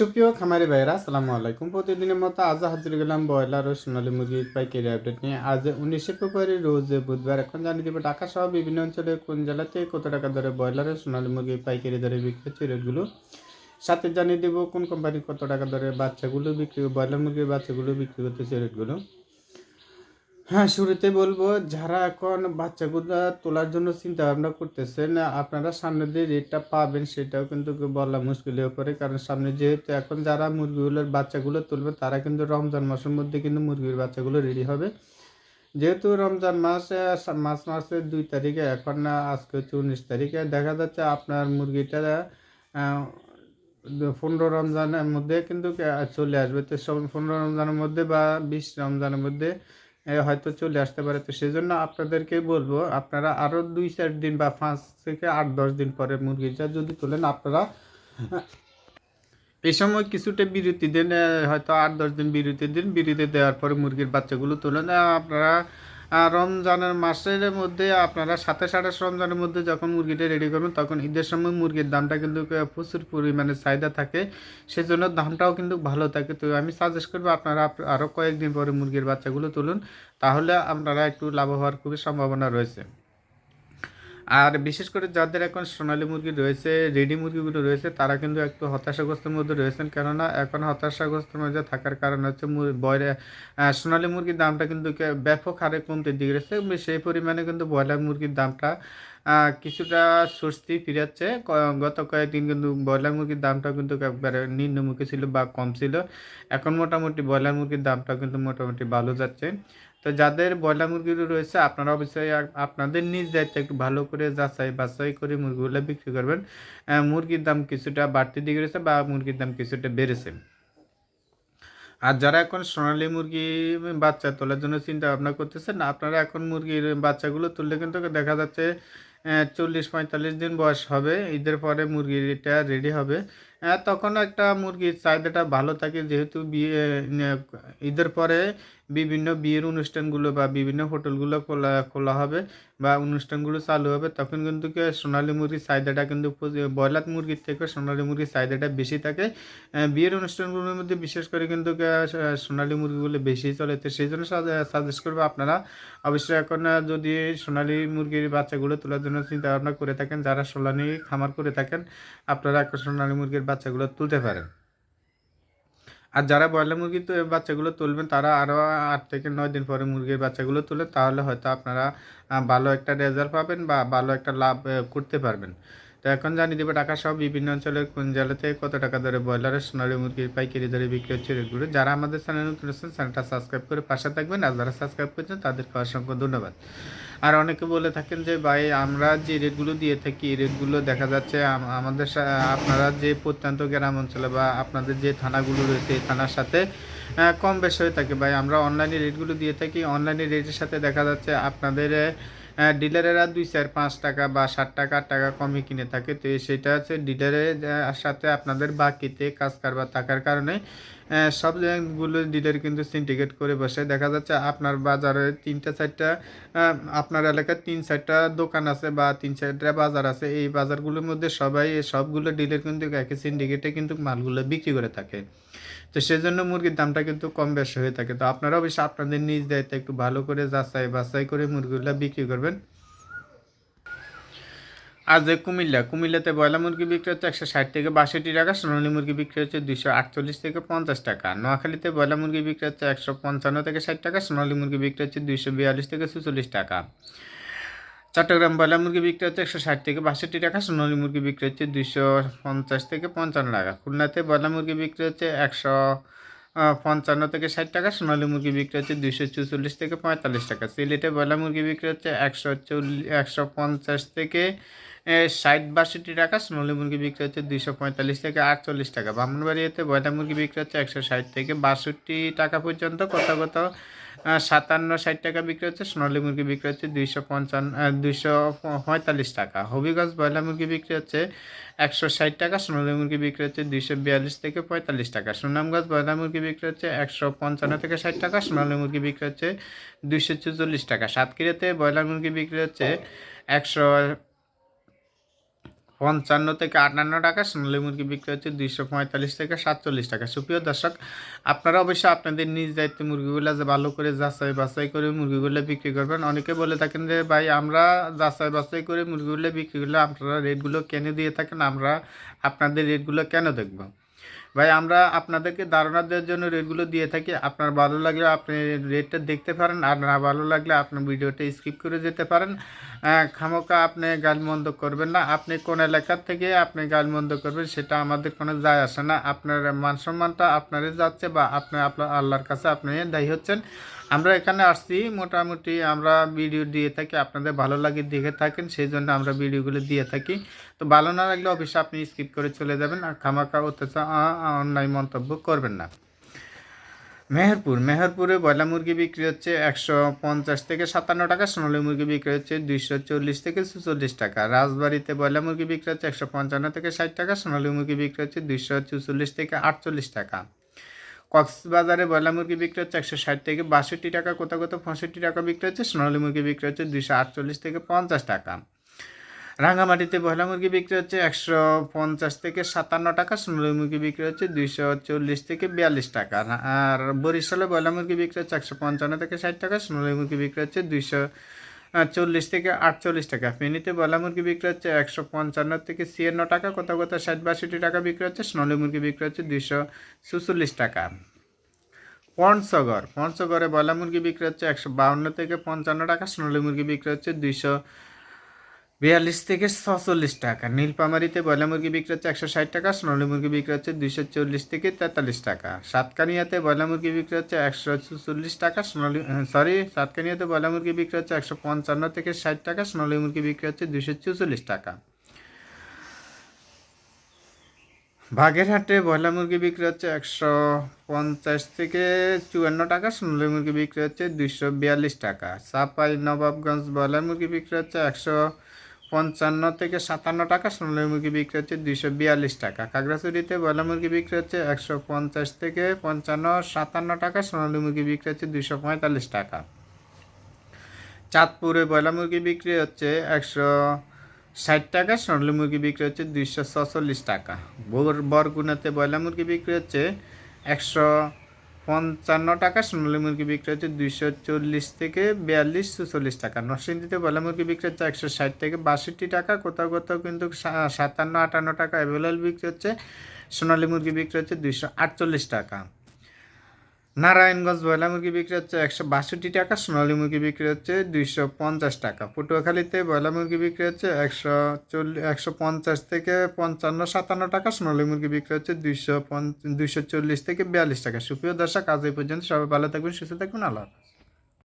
সুপ্রিয় খামারি ভাইরা আসসালামু আলাইকুম। প্রতিদিনের মতো আজ হাজির গেলাম ব্রয়লার ও সোনালী মুরগির পাইকারি আপডেট নিয়ে। আজ উনিশে ফেব্রুয়ারি, রোজ বুধবার। এখন জানিয়ে দেবো ঢাকা সহ বিভিন্ন অঞ্চলে কোন জেলাতে কত টাকা দরে ব্রয়লার ও সোনালী মুরগি পাইকারি দরে বিক্রি হচ্ছে রেটগুলো সাথে জানিয়ে দেবো, কোন কোম্পানি কত টাকা দরে বাচ্চাগুলো বিক্রি, ব্রয়লার মুরগির বাচ্চাগুলো বিক্রি করতেছে রেটগুলো হ্যাঁ শুরুতে বলব, যারা এখন বাচ্চাগুলো তোলার জন্য চিন্তা ভাবনা করতেছেন, আপনারা সামনে যে রেটটা পাবেন সেটাও কিন্তু বলা মুশকিল হয়ে পড়ে। কারণ সামনে যেহেতু এখন যারা মুরগিগুলোর বাচ্চাগুলো তুলবে, তারা কিন্তু রমজান মাসের মধ্যে কিন্তু মুরগির বাচ্চাগুলো রেডি হবে। যেহেতু রমজান মাসে মাস মাসের দুই তারিখে, এখন আজকে হচ্ছে উনিশ তারিখে, দেখা যাচ্ছে আপনার মুরগিটা পনেরো রমজানের মধ্যে কিন্তু চলে আসবে। তো পনেরো রমজানের মধ্যে বা বিশ রমজানের মধ্যে হয়তো চলে আসতে পারে। তো সেজন্য আপনাদেরকে বলব, আপনারা আরও দুই চার দিন বা পাঁচ থেকে আট, দশ দিন পরে মুরগিটা যদি তোলেন, আপনারা এই সময় কিছুটা বিরতি দিন হয়তো আট, দশ দিন বিরতি দিন। বিরতি দেওয়ার পরে মুরগির বাচ্চাগুলো তোলেন। আপনারা রমজানের মাসের মধ্যে আপনারা সাতাশ আঠাশ রমজানের মধ্যে যখন মুরগিটা রেডি করবেন, তখন ঈদের সময় মুরগির দামটা কিন্তু প্রচুর পরিমাণে চাহিদা থাকে। সেজন্য দামটাও কিন্তু ভালো থাকে। তো আমি সাজেস্ট করব আপনারা আপ- আরও কয়েকদিন পরে মুরগির বাচ্চাগুলো তুলুন। তাহলে আপনারা একটু লাভ হওয়ার খুবই সম্ভাবনা রয়েছে। আর বিশেষ করে যাদের এখন সোনালী মুরগি রয়েছে, রেডি মুরগিগুলো রয়েছে, তারা কিন্তু একটু হতাশাগ্রস্তের মধ্যে রয়েছেন। কেননা এখন হতাশাগ্রস্তের মধ্যে থাকার কারণ হচ্ছে বয়রা সোনালী মুরগির দামটা কিন্তু ব্যাপক হারে কমতে দিকে রয়েছে সেই পরিমাণে কিন্তু ব্রয়লার মুরগির দামটা কিছুটা স্বস্তি ফিরাচ্ছে। গত কয়েকদিন কিন্তু ব্রয়লার মুরগির দামটা কিন্তু একবারে নিম্নমুখী ছিল বা কম ছিল। এখন মোটামুটি ব্রয়লার মুরগির দামটা কিন্তু মোটামুটি ভালো যাচ্ছে। তো যাদের ব্রয়লার মুরগিগুলো রয়েছে, আপনারা অবশ্যই আপনাদের নিজ দায়িত্বে একটু ভালো করে যাচাই বাছাই করে মুরগিগুলো বিক্রি করবেন। মুরগির দাম কিছুটা বাড়তি দিকে রয়েছে বা মুরগির দাম কিছুটা বেড়েছে। আর যারা এখন সোনালী মুরগি বাচ্চা তোলার জন্য চিন্তা ভাবনা করতেছেন, আপনারা এখন মুরগির বাচ্চাগুলো তুললে কিন্তু দেখা যাচ্ছে চল্লিশ পঁয়তাল্লিশ দিন বয়স হবে। ঈদের পরে মুরগিটা রেডি হবে। তখন একটা মুরগির চাহিদাটা ভালো থাকে। যেহেতু বিয়ে ঈদের পরে বিভিন্ন বিয়ের অনুষ্ঠানগুলো বা বিভিন্ন হোটেলগুলো খোলা খোলা হবে বা অনুষ্ঠানগুলো চালু হবে তখন কিন্তু কি হয়, সোনালী মুরগির চাহিদাটা কিন্তু ব্রয়লার মুরগির থেকে সোনালী মুরগির চাহিদাটা বেশি থাকে। বিয়ের অনুষ্ঠানগুলোর মধ্যে বিশেষ করে কিন্তু হয়, সোনালী মুরগিগুলো বেশি চলে। তো সেই জন্য সাজেস্ট করব আপনারা অবশ্যই এখন যদি সোনালী মুরগির বাচ্চাগুলো তোলার জন্য চিন্তা ভাবনা করে থাকেন যারা সোনালি খামার করে থাকেন আপনারা এখন সোনালী মুরগির বাচ্চাগুলো তুলতে পারেন আর যারা ব্রয়লার মুরগি তো বাচ্চাগুলো তুলবেন, তারা আরও আট থেকে নয় দিন পরে মুরগির বাচ্চাগুলো তুলে তাহলে হয়তো আপনারা ভালো একটা রেজাল্ট পাবেন বা ভালো একটা লাভ করতে পারবেন। তো এখন জানিয়ে দেবো টাকা সব বিভিন্ন অঞ্চলের কোন জেলাতে কত টাকা ধরে ব্রয়লারের সোনালী মুরগির পাইকারি দরে বিক্রি হচ্ছে রেটগুলো যারা আমাদের চ্যানেল নতুন চ্যানেলটা সাবস্ক্রাইব করে পাশে থাকবেন। আর যারা সাবস্ক্রাইব করেছেন, তাদেরকে অসংখ্য ধন্যবাদ। আর অনেকে বলে থাকেন যে, ভাই, আমরা যে রেটগুলো দিয়ে থাকি রেটগুলো দেখা যাচ্ছে আমাদের আপনারা যে প্রত্যন্ত গ্রাম অঞ্চলে বা আপনাদের যে থানাগুলো রয়েছে, এই থানার সাথে কম বেশি হয়ে থাকে। ভাই, আমরা অনলাইনে রেটগুলো দিয়ে থাকি। অনলাইনে রেটের সাথে দেখা যাচ্ছে আপনাদের ডিলারেরা দুই চার পাঁচ টাকা বা ষাট টাকা, আট টাকা কমে কিনে থাকে। তো সেটা হচ্ছে ডিলারের সাথে আপনাদের বাকিতে কাজ কারবার থাকার কারণে সব জায়গাগুলো ডিলার কিন্তু সিন্ডিকেট করে বসে। দেখা যাচ্ছে আপনার বাজারে তিনটা, চারটা আপনার এলাকায় তিন, চারটা দোকান আছে বা তিন, চারটা বাজার আছে। এই বাজারগুলোর মধ্যে সবাই, সবগুলো ডিলার কিন্তু একই সিন্ডিকেটে কিন্তু মালগুলো বিক্রি করে থাকে। তো সেজন্য মুরগির দামটা কিন্তু কম বেশি হয়ে থাকে। তো আপনারা অবশ্যই আপনাদের নিজ দায়িত্বে একটু ভালো করে যাচাই বাছাই করে মুরগিগুলো বিক্রি করবেন। আজ যে কুমিল্লা, কুমিল্লাতে ব্রয়লার মুরগি বিক্রি হচ্ছে একশো ষাট থেকে বাষট্টি টাকা, সোনালী মুরগি বিক্রি হচ্ছে দুশো আটচল্লিশ থেকে পঞ্চাশ টাকা। নোয়াখালীতে ব্রয়লার মুরগি বিক্রি হচ্ছে একশো পঞ্চান্ন থেকে ষাট টাকা, সোনালী মুরগি বিক্রি হচ্ছে দুইশো বিয়াল্লিশ থেকে চুচল্লিশ টাকা। চট্টগ্রাম ব্রয়লার মুরগি বিক্রি হচ্ছে একশো ষাট থেকে বাষট্টি টাকা, সোনালী মুরগি বিক্রি হচ্ছে দুইশো পঞ্চাশ থেকে পঞ্চান্ন টাকা, খুলনাতে ব্রয়লার মুরগি বিক্রি হচ্ছে একশো পঞ্চান্ন থেকে ষাট টাকা, সোনালী মুরগি বিক্রি হচ্ছে দুইশো চুচল্লিশ থেকে পঁয়তাল্লিশ টাকা, সিলেটে ব্রয়লার মুরগি বিক্রি হচ্ছে একশো চল্লিশ একশো পঞ্চাশ থেকে ষাট বাষট্টি টাকা, সোনালী মুরগি বিক্রি হচ্ছে দুইশো পঁয়তাল্লিশ থেকে আটচল্লিশ টাকা, ব্রাহ্মণবাড়িয়াতে ব্রয়লার মুরগি বিক্রি হচ্ছে একশো ষাট থেকে বাষট্টি টাকা পর্যন্ত কোথাও কোথাও সাতান্ন, ষাট টাকা বিক্রি হচ্ছে, সোনালী মুরগি বিক্রি হচ্ছে দুইশো পঞ্চান্ন দুইশো পঁয়তাল্লিশ টাকা। হবিগঞ্জ ব্রয়লার মুরগি বিক্রি হচ্ছে একশো ষাট টাকা, সোনালী মুরগি বিক্রি হচ্ছে দুইশো বিয়াল্লিশ থেকে পঁয়তাল্লিশ টাকা। সুনামগঞ্জ ব্রয়লার মুরগি বিক্রি হচ্ছে একশো পঞ্চান্ন থেকে ষাট টাকা, সোনালী মুরগি বিক্রি হচ্ছে দুইশো চুচল্লিশ টাকা। সাতক্ষীরাতে ব্রয়লার মুরগি বিক্রি হচ্ছে একশো পঞ্চান্ন থেকে আটান্ন টাকা, সোনালী মুরগি বিক্রি হচ্ছে দুইশো পঁয়তাল্লিশ থেকে সাতচল্লিশ টাকা। সুপ্রিয় দর্শক, আপনারা অবশ্যই আপনাদের নিজ দায়িত্বে মুরগিগুলো যে ভালো করে যাচাই বাছাই করে মুরগিগুলো বিক্রি করবেন। অনেকে বলে থাকেন যে, ভাই, আমরা যাচাই বাছাই করে মুরগিগুলো বিক্রি করলে আপনারা রেটগুলো কেন দিয়ে থাকেন? আমরা আপনাদের রেটগুলো কেন দেখব? ভাই, আমরা আপনাদেরকে ধারণা দেওয়ার জন্য রেটগুলো দিয়ে থাকি। আপনার ভালো লাগলে আপনি রেটটা দেখতে পারেন, আর না ভালো লাগলে আপনার ভিডিওটা স্কিপ করে যেতে পারেন। খামোকা আপনি গালমন্দ করবেন না। আপনি কোন এলাকার থেকে আপনি গালমন্দ করবেন সেটা আমাদের কোনো যায় আসে না। আপনার মান সম্মানটা আপনারই যাচ্ছে বা আপনি আপনার আল্লাহর কাছে আপনি দায়ী হচ্ছেন। আমরা এখানে আসছি, মোটামুটি আমরা ভিডিও দিয়ে থাকি, আপনাদের ভালো লাগে দেখে থাকেন সেই জন্য আমরা ভিডিওগুলো দিয়ে থাকি। তো ভালো না লাগলে অবশ্যই আপনি স্কিপ করে চলে যাবেন আর খামাকা অত্যাচার অন্যায় মন্তব্য করবেন না। মেহেরপুর, মেহেরপুরে ব্রয়লার মুরগি বিক্রি হচ্ছে একশো পঞ্চাশ থেকে সাতান্ন টাকা, সোনালী মুরগি বিক্রি হচ্ছে দুইশো চল্লিশ থেকে চুচল্লিশ টাকা। রাজবাড়িতে ব্রয়লার মুরগি বিক্রি হচ্ছে একশো পঞ্চান্ন থেকে ষাট টাকা, সোনালী মুরগি বিক্রি হচ্ছে দুইশো চুচল্লিশ থেকে আটচল্লিশ টাকা। কক্সবাজারে ব্রয়লার মুরগি বিক্রি হচ্ছে একশো ষাট থেকে বাষট্টি টাকা, কোথাও কোথাও পঁয়ষট্টি টাকা বিক্রি হচ্ছে, সোনালী মুরগি বিক্রি হচ্ছে দুইশো আটচল্লিশ থেকে পঞ্চাশ টাকা। রাঙামাটিতে ব্রয়লার মুরগি বিক্রি হচ্ছে একশো পঞ্চাশ থেকে সাতান্ন টাকা সোনালী মুরগি বিক্রি হচ্ছে দুইশো চল্লিশ থেকে বিয়াল্লিশ টাকা। আর বরিশালে ব্রয়লার মুরগি বিক্রি হচ্ছে একশো পঞ্চান্ন থেকে ষাট টাকা সোনালী মুরগি বিক্রি হচ্ছে দুইশো চল্লিশ থেকে আটচল্লিশ টাকা। ফেনীতে ব্রয়লার মুরগি বিক্রি হচ্ছে একশো পঞ্চান্ন থেকে ছিয়ান্ন টাকা, কোথাও কোথাও ষাট বাষট্টি টাকা বিক্রি হচ্ছে সোনালী মুরগি বিক্রি হচ্ছে দুইশো চুচল্লিশ টাকা। পঞ্চগড় পঞ্চগড়ে ব্রয়লার মুরগি বিক্রি হচ্ছে একশো বাউন্ন থেকে পঞ্চান্ন টাকা সোনালী মুরগি বিক্রি হচ্ছে দুইশো বিয়াল্লিশ থেকে ছচল্লিশ টাকা। নীলপামারিতে ব্রয়লার মুরগি বিক্রি হচ্ছে একশো ষাট টাকা, সোনালী মুরগি বিক্রি হচ্ছে দুইশো চল্লিশ থেকে তেতাল্লিশ টাকা। সাতকানিয়াতে ব্রয়লার মুরগি বিক্রি হচ্ছে একশো চল্লিশ টাকা, সোনালী সরি সাতকানিয়াতে বয়লা মুরগি বিক্রি হচ্ছে একশো পঞ্চান্ন থেকে ষাট টাকা, সোনালী মুরগি বিক্রি হচ্ছে দুইশো চৌচল্লিশ টাকা। বাগেরহাটে ব্রয়লার মুরগি বিক্রি হচ্ছে একশো পঞ্চাশ থেকে চুয়ান্ন টাকা, সোনালী মুরগি বিক্রি হচ্ছে দুইশো বিয়াল্লিশ টাকা। চাপাই নবাবগঞ্জ ব্রয়লার মুরগি বিক্রি হচ্ছে একশো পঞ্চান্ন থেকে সাতান্ন টাকা, সোনালী মুরগি বিক্রি হচ্ছে দুইশো বিয়াল্লিশ টাকা। খাগড়াছড়িতে ব্রয়লার মুরগি বিক্রি হচ্ছে একশো পঞ্চাশ থেকে পঞ্চান্ন, সাতান্ন টাকা, সোনালী মুরগি বিক্রি হচ্ছে দুইশো পঁয়তাল্লিশ টাকা। চাঁদপুরে ব্রয়লার মুরগি বিক্রি হচ্ছে একশো ষাট টাকা, সোনালী মুরগি বিক্রি হচ্ছে দুইশো ছচল্লিশ টাকা। বর- বরগুনাতে ব্রয়লার মুরগি বিক্রি হচ্ছে একশো পঞ্চান্ন টাকা, সোনালী মুরগি বিক্রি হচ্ছে দুইশো চল্লিশ থেকে বিয়াল্লিশ চুচল্লিশ টাকা। নরসিংদীতে বলা মুরগি বিক্রি হচ্ছে একশো ষাট থেকে বাষট্টি টাকা, কোথাও কোথাও কিন্তু সাতান্ন আটান্ন টাকা অ্যাভেলেবল বিক্রি হচ্ছে। সোনালী মুরগি বিক্রি হচ্ছে দুইশো আটচল্লিশ টাকা। নারায়ণগঞ্জ ব্রয়লার মুরগি বিক্রি হচ্ছে একশো বাষট্টি টাকা, সোনালী মুরগি বিক্রি হচ্ছে দুইশো পঞ্চাশ টাকা। পটুয়াখালীতে ব্রয়লার মুরগি বিক্রি হচ্ছে একশো চল্লিশ একশো পঞ্চাশ থেকে পঞ্চান্ন, সাতান্ন টাকা, সোনালী মুরগি বিক্রি হচ্ছে দুইশো পঞ্চ, দুইশো চল্লিশ থেকে বিয়াল্লিশ টাকা। সুপ্রিয় দর্শক, আজ এই পর্যন্ত সবাই ভালো থাকবেন, সুস্থ থাকবেন, আল্লাহ